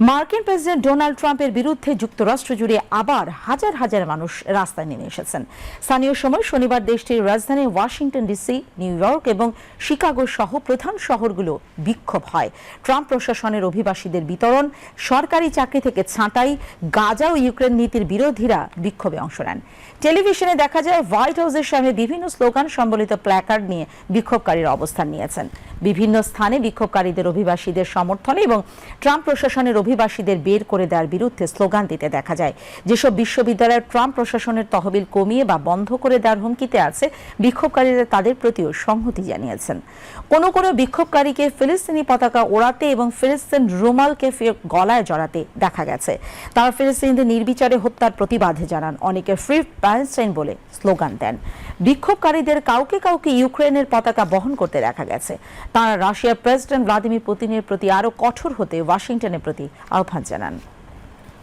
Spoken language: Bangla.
মার্কিন প্রেসিডেন্ট ডোনাল্ড ট্রাম্পের বিরুদ্ধে যুক্তরাষ্ট্র জুড়ে আবার হাজার হাজার মানুষ রাস্তায় নেমে এসেছেন। স্থানীয় সময় শনিবার দেশটির রাজধানী ওয়াশিংটন ডিসি, নিউ ইয়র্ক এবং শিকাগো সহ প্রধান শহরগুলো বিক্ষোভ হয়। ট্রাম্প প্রশাসনের অভিবাসীদের বিতরণ, সরকারি চাকরি থেকে ছাঁটাই, গাজা ও ইউক্রেন নীতির বিরোধীরা বিক্ষোভে অংশ নেন। টেলিভিশনে দেখা যায়, হোয়াইট হাউসের সামনে বিভিন্ন স্লোগান সম্বলিত প্ল্যাকার্ড নিয়ে বিক্ষোভকারীরা অবস্থান নিয়েছেন। বিভিন্ন স্থানে বিক্ষোভকারীদের, অভিবাসীদের সমর্থনে এবং ট্রাম্প প্রশাসনের অভিবাসীদের বের করে দেওয়ার বিরুদ্ধে স্লোগান দিতে দেখা যায়। যেসব বিশ্ববিদ্যালয়ের ট্রাম্প প্রশাসনের তহবিল কমিয়ে বা বন্ধ করে দেওয়ার হুমকিতে আছে, বিক্ষোভকারীরা তাদের প্রতিও সংহতি জানিয়েছেন। কোনো কোনো বিক্ষোভকারীকে ফিলিস্তিনি পতাকা ওড়াতে এবং ফিলিস্তিন রুমালকে গলায় জড়াতে দেখা গেছে। তারা ফিলিস্তিনিদের নির্বিচারে হত্যার প্রতিবাদে জানান। অনেকে ফ্রি প্যালেস্টাইন বলে স্লোগান দেন। বিক্ষোভকারীদের কাউকে কাউকে ইউক্রেনের পতাকা বহন করতে দেখা গেছে। তারা রাশিয়ার প্রেসিডেন্ট ভ্লাদিমির পুতিনের প্রতি আরও কঠোর হতে ওয়াশিংটনের প্রতি আহ্বান জানান।